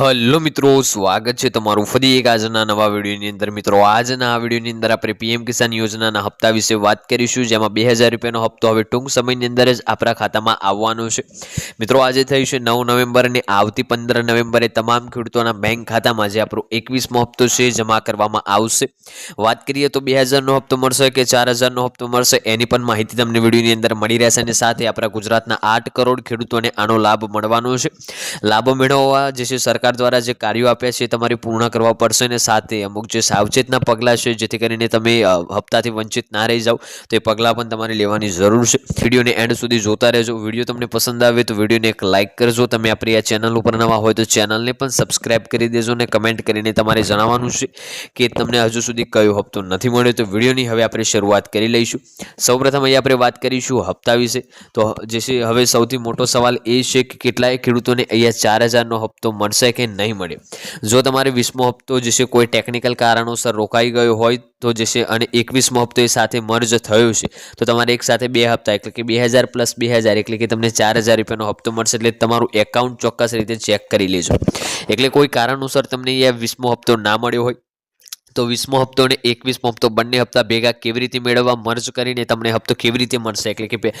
Hello મિત્રો, સ્વાગત છે તમારું ફરી એક આજના નવા વિડીયોની અંદર. મિત્રો, આજના આ વિડીયોની અંદર આપણે પીએમ કિસાન યોજનાના હપ્તા વિશે વાત કરીશું, જેમાં બે હજાર રૂપિયાનો હપ્તો હવે ટૂંક સમયની અંદર જ આપણા ખાતામાં આવવાનો છે. મિત્રો, આજે થયું છે નવ નવેમ્બર અને આવતી પંદર નવેમ્બરે તમામ ખેડૂતોના બેંક ખાતામાં જે આપણો એકવીસમો હપ્તો છે, જમા કરવામાં આવશે. વાત કરીએ તો બે હજારનો હપ્તો મળશે કે ચાર હજારનો હપ્તો મળશે, એની પણ માહિતી તમને વિડીયોની અંદર મળી રહેશે અને સાથે આપણા ગુજરાતના આઠ કરોડ ખેડૂતોને આનો લાભ મળવાનો છે. લાભો મેળવવા જે છે સરકાર દ્વારા જે કાર્યો આપ્યા છે એ તમારે પૂર્ણ કરવા પડશે અને સાથે અમુક જે સાવચેતના પગલાં છે, જેથી કરીને તમે હપ્તાથી વંચિત ના રહી જાઓ, તો એ પગલાં પણ તમારે લેવાની જરૂર છે. વિડીયોને એન્ડ સુધી જોતા રહેજો. વીડિયો તમને પસંદ આવે તો વિડીયોને એક લાઇક કરજો. તમે આપણી આ ચેનલ ઉપર નવા હોય તો ચેનલને પણ સબસ્ક્રાઇબ કરી દેજો અને કમેન્ટ કરીને તમારે જણાવવાનું છે કે તમને હજુ સુધી કયો હપ્તો નથી મળ્યો. તો વિડીયોની હવે આપણે શરૂઆત કરી લઈશું. સૌપ્રથમ અહીંયા આપણે વાત કરીશું હપ્તા વિશે. તો જે છે, હવે સૌથી મોટો સવાલ એ છે કે કેટલાય ખેડૂતોને અહીંયા ચાર હજારનો હપ્તો મળશે કે નહીં મળે. જો તમારે વીસમો હપ્તો જે છે કોઈ ટેકનિકલ કારણોસર રોકાઈ ગયો હોય તો જે છે અને એકવીસમો હપ્તો એ સાથે મર્જ થયો છે, તો તમારે એક સાથે બે હપ્તા, એટલે કે બે હજાર પ્લસ બે હજાર, એટલે કે તમને ચાર હજાર રૂપિયાનો હપ્તો મળશે, એટલે તમારું એકાઉન્ટ ચોક્કસ રીતે ચેક કરી લેજો. એટલે કોઈ કારણોસર તમને એ વીસમો હપ્તો ના મળ્યો હોય તો વીસમો હપ્તો અને એકવીસમો હપ્તો બંને હપ્તા ભેગા કેવી રીતે મેળવવા મર્જ કરીને તમને હપ્તો કેવી રીતે મળશે? એટલે કે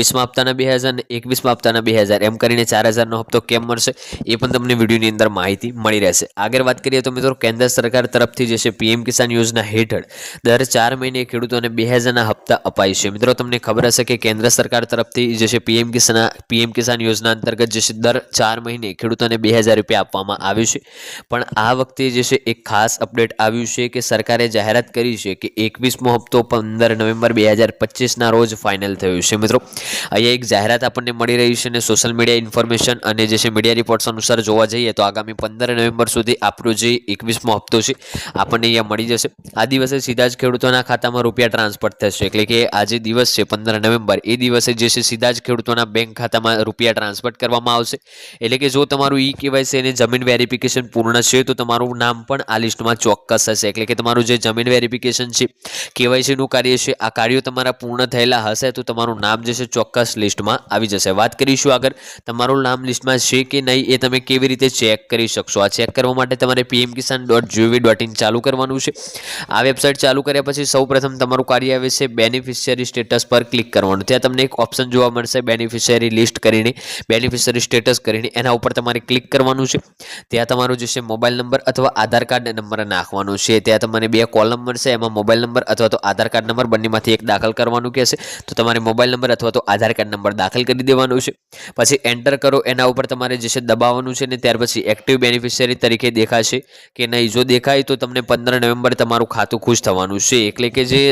વીસમા હપ્તાના બે હજાર અને એકવીસમા હપ્તાના બે હજાર. એમ કરીને ચાર હજારનો હપ્તો કેમ મળશે? એ પણ તમને વિડીયોની અંદર માહિતી મળી રહેશે. આગળ વાત કરીએ તો મિત્રો કેન્દ્ર સરકાર તરફથી જે છે પીએમ કિસાન યોજના હેઠળ દર ચાર મહિને ખેડૂતોને બે હજારના હપ્તા અપાય છે. મિત્રો તમને ખબર હશે કે કેન્દ્ર સરકાર તરફથી જે છે પીએમ કિસાન પીએમ કિસાન યોજના અંતર્ગત જે છે દર ચાર મહિને ખેડૂતોને બે હજાર રૂપિયા આપવામાં આવ્યું છે. પણ આ વખતે જે છે એક ખાસ અપડેટ આવ્યું છે કે સરકારે જાહેરાત કરી છે કે એકવીસમો હપ્તો પંદર નવેમ્બર બે હજાર પચીસના રોજ ફાઇનલ થયું છે. મિત્રો, અહીંયા એક જાહેરાત આપણને મળી રહી છે અને સોશિયલ મીડિયા ઇન્ફોર્મેશન અને જે છે મીડિયા રિપોર્ટ્સ અનુસાર જોવા જઈએ તો આગામી પંદર નવેમ્બર સુધી આપણો જે એકવીસમો હપ્તો છે આપણને અહીંયા મળી જશે. આ દિવસે સીધા જ ખેડૂતોના ખાતામાં રૂપિયા ટ્રાન્સફર થશે. એટલે કે આજે દિવસ છે પંદર નવેમ્બર, એ દિવસે જે છે સીધા જ ખેડૂતોના બેંક ખાતામાં રૂપિયા ટ્રાન્સફર કરવામાં આવશે. એટલે કે જો તમારું ઈ કેવાયસી અને જમીન વેરિફિકેશન પૂર્ણ છે તો તમારું નામ પણ આ લિસ્ટમાં ચોક્કસ હશે. એટલે કે તમારું જે જમીન વેરિફિકેશન છે, કેવાયસીનું કાર્ય છે, આ કાર્યો તમારા પૂર્ણ થયેલા હશે તો તમારું નામ જે છે ચોક્કસ લિસ્ટમાં આવી જશે. વાત કરીશું આગળ, તમારું નામ લિસ્ટમાં છે કે નહીં એ તમે કેવી રીતે ચેક કરી શકશો? આ ચેક કરવા માટે તમારે PM Kisan dot G O V dot ચાલુ કરવાનું છે. આ વેબસાઇટ ચાલુ કર્યા પછી સૌપ્રથમ તમારું કાર્ય આવે છે બેનિફિશિયરી સ્ટેટસ પર ક્લિક કરવાનું. ત્યાં તમને એક ઓપ્શન જોવા મળશે બેનિફિશિયરી લિસ્ટ કરીને બેનિફિશિયરી સ્ટેટસ કરીને. એના ઉપર તમારે ક્લિક કરવાનું છે. ત્યાં તમારો જે છે મોબાઈલ નંબર અથવા આધાર કાર્ડ નંબર નાખવાનો છે. ત્યાં તમને બે કોલમ મળશે એમાં મોબાઈલ નંબર અથવા તો આધાર કાર્ડ નંબર બંનેમાંથી એક દાખલ કરવાનું કહેશે. તો તમારે મોબાઈલ નંબર અથવા તો આધાર કાર્ડ નંબર દાખલ કરી દેવાનું છે. પછી એન્ટર કરો, એના ઉપર તમારે જે છે દબાવવાનું છે ને ત્યાર પછી એક્ટિવ બેનિફિશિયરી તરીકે દેખાશે. કે નહીં, જો દેખાય તો તમને પંદર નવેમ્બર તમારું ખાતું ખુશ થવાનું છે. એટલે કે જે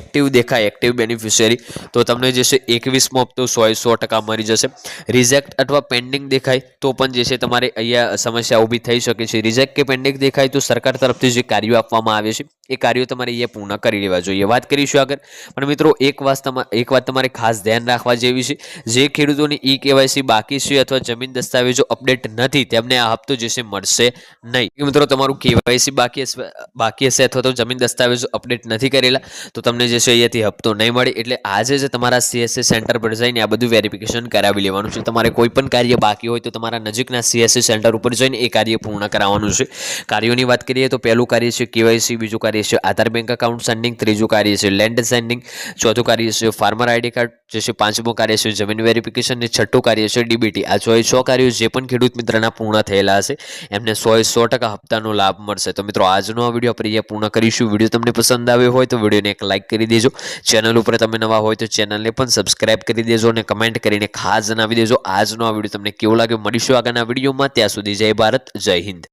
એક્ટિવ દેખાય એક્ટિવ બેનિફિશિયરી તો તમને જે છે એકવીસમો હપ્તો સો સો ટકા મળી જશે. રિજેક્ટ અથવા પેન્ડિંગ દેખાય, તો પણ જે છે તમારે અહીંયા સમસ્યા ઊભી થઈ શકે છે. રિજેક્ટ કે પેન્ડિંગ દેખાય તો સરકાર તરફથી જે કાર્યો આપવામાં આવે છે. એ કાર્યો તમારે અહીંયા પૂર્ણ કરી લેવા જોઈએ. વાત કરીશું આગળ. પણ મિત્રો, એક વાત એક વાત તમારે ખાસ ધ્યાન રાખવા જેવી છે. જે ખેડૂતોની ઈ કેવાયસી બાકી છે અથવા જમીન દસ્તાવેજો અપડેટ નથી, તેમને આ હપ્તો જે છે મળશે નહીં. મિત્રો, તમારું કેવાયસી બાકી બાકી હશે અથવા તો જમીન દસ્તાવેજો અપડેટ નથી કરેલા, તો તમને જે છે અહીંયાથી હપ્તો નહીં મળે. એટલે આજે જ તમારા સીએસસી સેન્ટર પર જઈને આ બધું વેરિફિકેશન કરાવી લેવાનું છે. તમારે કોઈ પણ કાર્ય બાકી હોય તો તમારા નજીકના સીએસસી સેન્ટર ઉપર જઈને એ કાર્ય પૂર્ણ કરાવવાનું છે. કાર્યોની વાત કરીએ તો પહેલું કાર્ય છે કેવાયસી બીજું કાર્ય છે, આધાર બેંક એકાઉન્ટ સેન્ડિંગ ત્રીજું કાર્ય છે લેન્ડ સેન્ડિંગ ચોથું કાર્ય છે ફાર્મર આઈડી કાર્ડ જે છે, પાંચમું કાર્ય છે, જમીન વેરિફિકેશન અને છઠ્ઠું કાર્ય છે ડીબીટી આ છ સો કાર્યો જે પણ ખેડૂત મિત્રના પૂર્ણ થયેલા હશે એમને સો સો ટકા હપ્તાનો લાભ મળશે. તો મિત્રો, આજનો આ વીડિયો આપણે અહીંયા પૂર્ણ કરીશું. વીડિયો તમને પસંદ આવ્યો હોય તો વિડીયોને એક લાઇક કરી દેજો. ચેનલ ઉપર તમે નવા હોય તો ચેનલને પણ સબસ્ક્રાઇબ કરી દેજો અને કમેન્ટ કરીને ખાસ જણાવી દેજો. આજનો આ વીડિયો તમને કેવો લાગ્યો? મળીશું આગળના વિડીયોમાં. ત્યાં સુધી જય ભારત, જય હિન્દ.